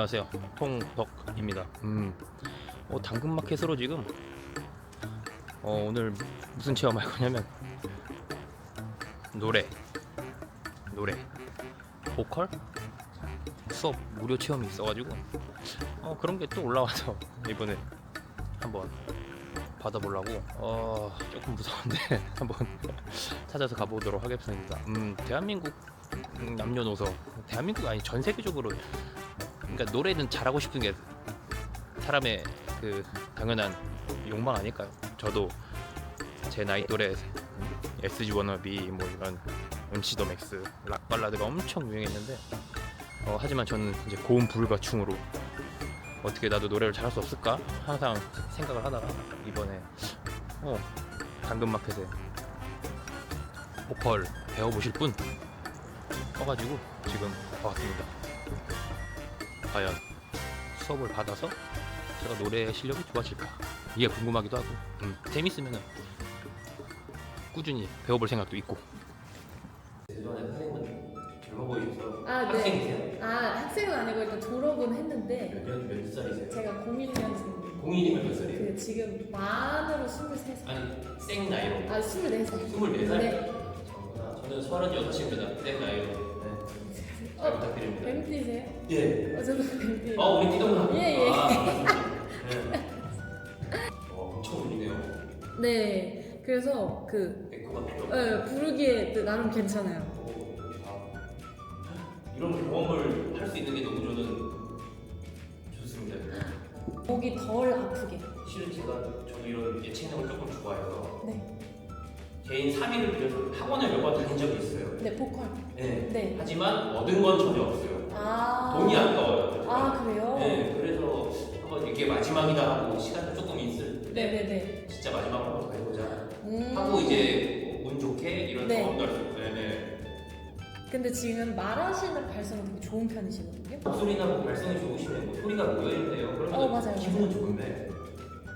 안녕하세요. 통덕입니다. 음, 어, 당근마켓으로 지금 어, 오늘 무슨 체험할 거냐면 노래, 노래, 보컬 수업 무료 체험이 있어가지고 어, 그런 게 또 올라와서 이번에 한번 받아보려고 어, 조금 무서운데 한번 찾아서 가보도록 하겠습니다. 음, 대한민국 음, 남녀노소 대한민국 아니 전 세계적으로 그러니까 노래는 잘하고 싶은 게 사람의 그 당연한 욕망 아닐까요? 저도 제 나이 또래 음, SG 워너비 뭐 이런 MC 더 맥스 락 발라드가 엄청 유행했는데 어, 하지만 저는 이제 고음 불가충으로 어떻게 나도 노래를 잘할 수 없을까 항상 생각을 하다가 이번에 어 당근마켓에 보컬 배워보실 분 떠가지고 지금 와봤습니다. 과연 수업을 받아서 제가 노래 실력이 좋아질까 이게 궁금하기도 하고 음, 재밌으면 꾸준히 배워볼 생각도 있고 그전에 선생님은 젊어 보이셔서 아, 네. 아, 학생은 아니고 일단 졸업은 했는데 몇 년 몇 살이세요? 제가 01년생. 공인이면 몇 살이에요? 그 지금 만으로 23살. 아니 생 나이로 아, 24살. 24살? 네. 저는 36입니다 생 나이로 네. 잘 어, 부탁드립니다 뱀띠세요? 예. 어, 저도 뱀띠. 어 우리 띠동갑 예, 예. 아, 네. 어, 엄청 울리네요 네. 그래서 그 에코가 필요 없고 어, 부르기에 또 나름 괜찮아요. 이런 경험을 할 수 있는 게 너무 저는 좋습니다. 목이 덜 아프게. 실은 제가 저도 이런 예체능을 조금 좋아해서 네. 개인 3위를 빌려서 학원을 몇 번 다닌 적이 있어요. 네, 보컬. 네. 네. 하지만 얻은 건 전혀 없어요. 아. 돈이 아까워요. 아, 그래요? 네. 그래서 한번 이게 마지막이다 하고 시간도 조금 있을 때 네네네. 진짜 마지막으로 한번 더 해보자 음. 하고 이제 운 좋게 이런 네. 경험도 할 수 있고 네. 근데 지금 말하시는 발성은 되게 좋은 편이시거든요. 목소리나 뭐 발성이 좋으시면 뭐 소리가 모여있네요. 그러면 어, 맞아요, 기분은 좋은데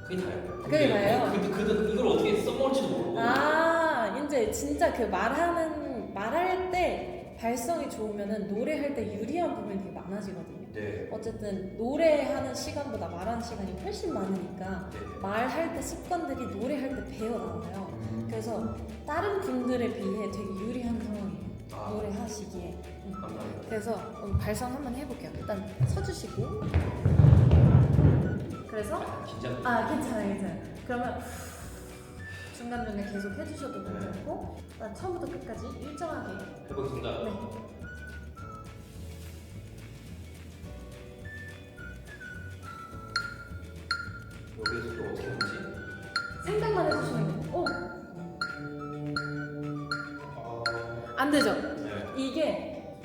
그게 다예요. 그게 다예요? 근데 그, 그, 이걸 어떻게 써먹을지도 모르고 아, 이제 진짜 그 말하는 말할 때 발성이 좋으면은 노래할 때 유리한 부분이 되게 많아지거든요. 네. 어쨌든 노래하는 시간보다 말하는 시간이 훨씬 많으니까 네. 말할 때 습관들이 노래할 때 배어 나와요. 음. 그래서 다른 분들에 비해 되게 유리한 상황이에요. 아. 노래하시기에. 음. 감사합니다. 그래서 음, 발성 한번 해볼게요. 일단 서주시고. 그래서 긴장. 아 괜찮아요 괜찮아요 그러면 중간중간 계속 해주셔도 괜찮고 일단 처음부터 끝까지 일정하게 해보겠습니다. 네. 여기서 또 어떻게 하지? 생각만 해주시면 돼요 오! 아. 안 되죠? 네. 이게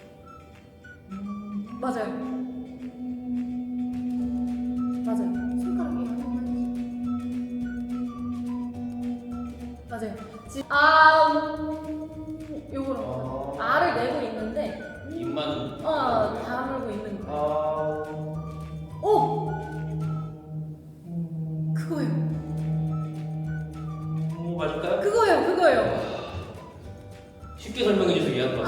맞아요 맞아요 아 음, 요거로 알을 내고 있는데 입만. 어 다물고 있는 거예요 아. 오! 그거예요. 오 맞을까요? 그거예요. 그거예요. 쉽게 설명해 주셔서 이해할 것 아,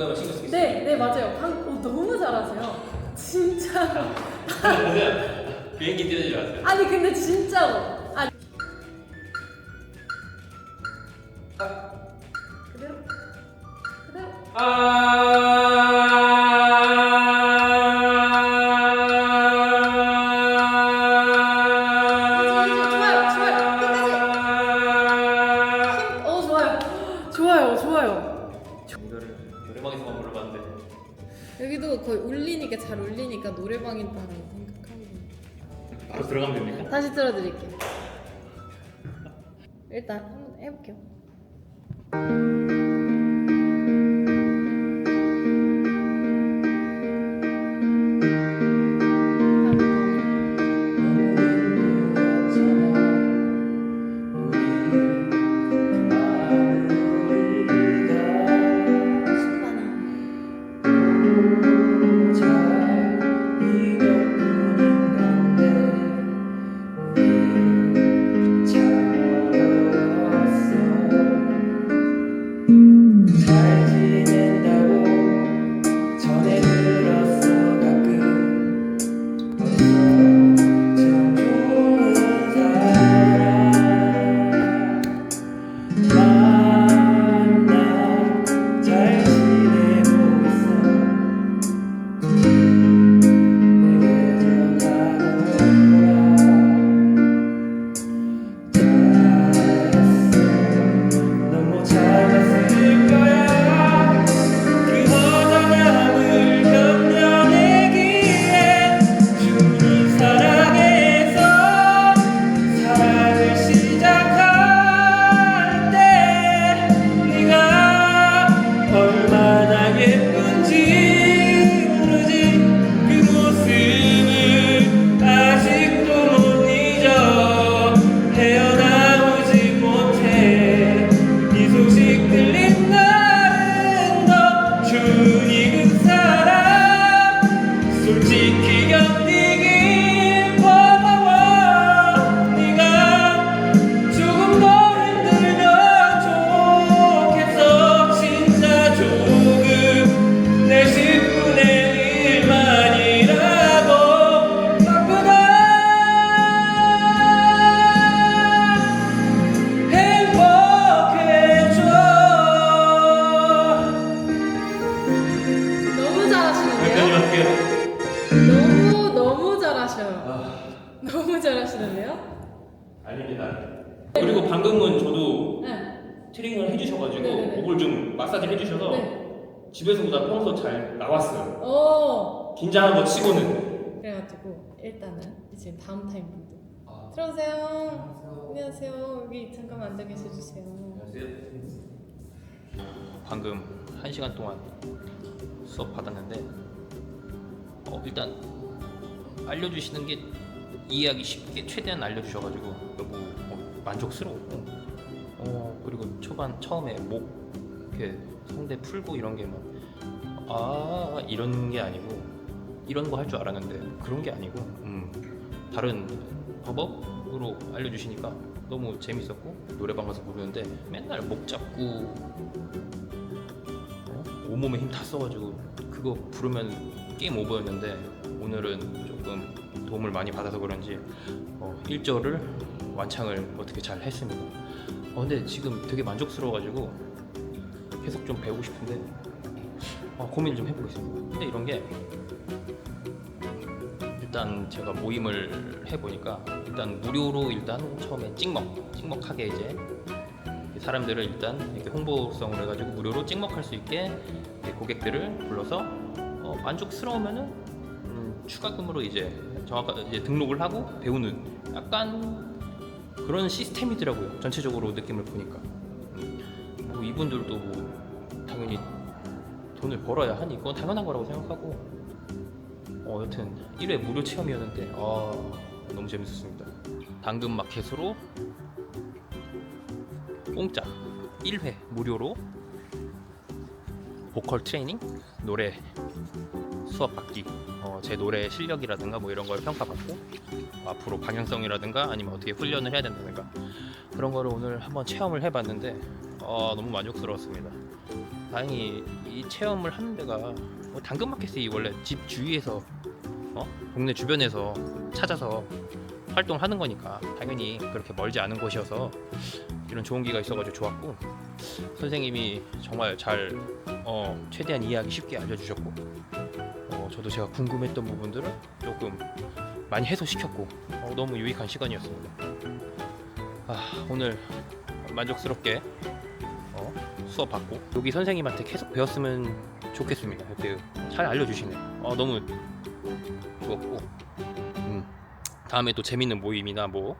이거에만 신경 쓰겠습니다. 네, 네, 맞아요. 방, 어, 너무 잘하세요. 진짜. 보세요. 비행기 뛰어지 마세요. 아니, 근데 진짜로. 아니. 그대로. 그대로. 힘, 어, 좋아요. 좋아요, 좋아요. 이거를 노래방에서만 불러봤는데 여기도 거의 울리니까 잘 울리니까 노래방이다라고 생각하고. 바로 들어가면 됩니까? 다시 들어드릴게요. 일단 한번 해볼게요. 네. 트링을 해주셔가지고 네네네. 목을 좀 마사지 해주셔서 네. 집에서보다 평소 잘 나왔어요 오. 긴장한 거 치고는 그래가지고 일단은 이제 다음 타임 분들 아, 들어오세요. 안녕하세요. 여기 잠깐만 앉아 계셔 주세요. 방금 한 시간 동안 수업 받았는데 어, 일단 알려주시는 게 이해하기 쉽게 최대한 알려주셔가지고 너무 어, 만족스러웠고 어 초반 처음에 목 이렇게 성대 풀고 이런 게뭐아 이런 게 아니고 이런 거 할 줄 알았는데 그런 게 아니고 음, 다른 방법으로 알려주시니까 너무 재밌었고 노래방 가서 부르는데 맨날 목 잡고 어? 온몸에 힘 다 써가지고 그거 부르면 게임 오버였는데 오늘은 조금 도움을 많이 받아서 그런지 어, 1절을 완창을 어떻게 잘 했습니다. 어, 근데 지금 되게 만족스러워가지고 계속 좀 배우고 싶은데 어, 고민 좀 해보겠습니다. 근데 이런 게 일단 제가 모임을 해보니까 일단 무료로 일단 처음에 찍먹 찍먹하게 이제 사람들을 일단 이렇게 홍보성으로 해가지고 무료로 찍먹할 수 있게 고객들을 불러서 어, 만족스러우면은 음, 추가금으로 이제 정확한 이제 등록을 하고 배우는 약간 그런 시스템이더라고요 전체적으로 느낌을 보니까. 음, 뭐 이분들도 뭐 당연히 돈을 벌어야 하니 그건 당연한 거라고 생각하고. 어 여튼 1회 무료 체험이었는데 아 너무 재밌었습니다. 당근 마켓으로 공짜 1회 무료로 보컬 트레이닝 노래 수업 받기 어, 제 노래 실력이라든가 뭐 이런 걸 평가받고 앞으로 방향성이라든가 아니면 어떻게 훈련을 해야 된다든가 그런 거를 오늘 한번 체험을 해봤는데 어, 너무 만족스러웠습니다 다행히 이 체험을 하는 데가 뭐 당근마켓이 원래 집 주위에서 어? 동네 주변에서 찾아서 활동하는 거니까 당연히 그렇게 멀지 않은 곳이어서 이런 좋은 기가 있어가지고 좋았고 선생님이 정말 잘 어, 최대한 이해하기 쉽게 알려주셨고 어, 저도 제가 궁금했던 부분들을 조금 많이 해소시켰고 어, 너무 유익한 시간이었습니다. 아, 오늘 만족스럽게 어, 수업 받고 여기 선생님한테 계속 배웠으면 좋겠습니다. 이렇게 잘 알려주시네. 어, 너무 좋았고 음, 다음에 또 재밌는 모임이나 뭐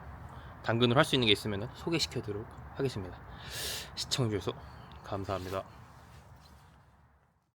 당근을 할 수 있는 게 있으면 소개시켜드리도록 하겠습니다. 시청해주셔서 감사합니다.